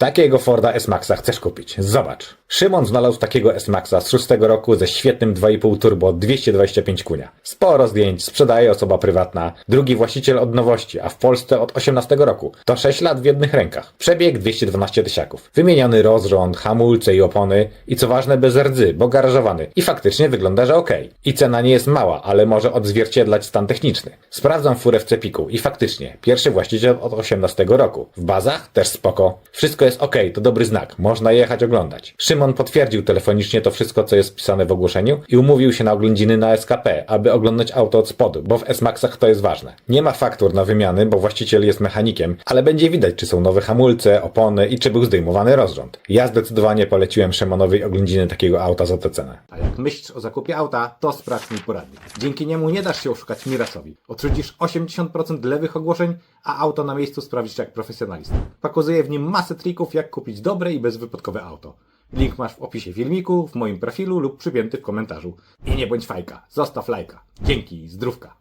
Takiego Forda S-Maxa chcesz kupić. Zobacz. Szymon znalazł takiego S-Maxa z szóstego roku ze świetnym 2,5 turbo 225 kunia. Sporo zdjęć, sprzedaje osoba prywatna, drugi właściciel od nowości, a w Polsce od 18 roku. To 6 lat w jednych rękach. Przebieg 212 tysiaków. Wymieniony rozrząd, hamulce i opony i co ważne bez rdzy, bo garażowany. I faktycznie wygląda, że ok. I cena nie jest mała, ale może odzwierciedlać stan techniczny. Sprawdzam furę w Cepiku i faktycznie, pierwszy właściciel od 18 roku. W bazach też spoko. Wszystko jest ok, to dobry znak. Można jechać oglądać. Szymon potwierdził telefonicznie to wszystko, co jest wpisane w ogłoszeniu i umówił się na oględziny na SKP, aby oglądać auto od spodu, bo w S-Maxach to jest ważne. Nie ma faktur na wymiany, bo właściciel jest mechanikiem, ale będzie widać, czy są nowe hamulce, opony i czy był zdejmowany rozrząd. Ja zdecydowanie poleciłem Szymonowi oględziny takiego auta za tę cenę. A jak myślisz o zakupie auta, to sprawdź mój poradnik. Dzięki niemu nie dasz się oszukać Mirasowi. Odrzucisz 80% lewych ogłoszeń, a auto na miejscu sprawdzisz jak profesjonalista. Pokazuję w nim masę trików, jak kupić dobre i bezwypadkowe auto. Link masz w opisie filmiku, w moim profilu lub przypięty w komentarzu. I nie bądź fajka, zostaw lajka. Dzięki, zdrówka.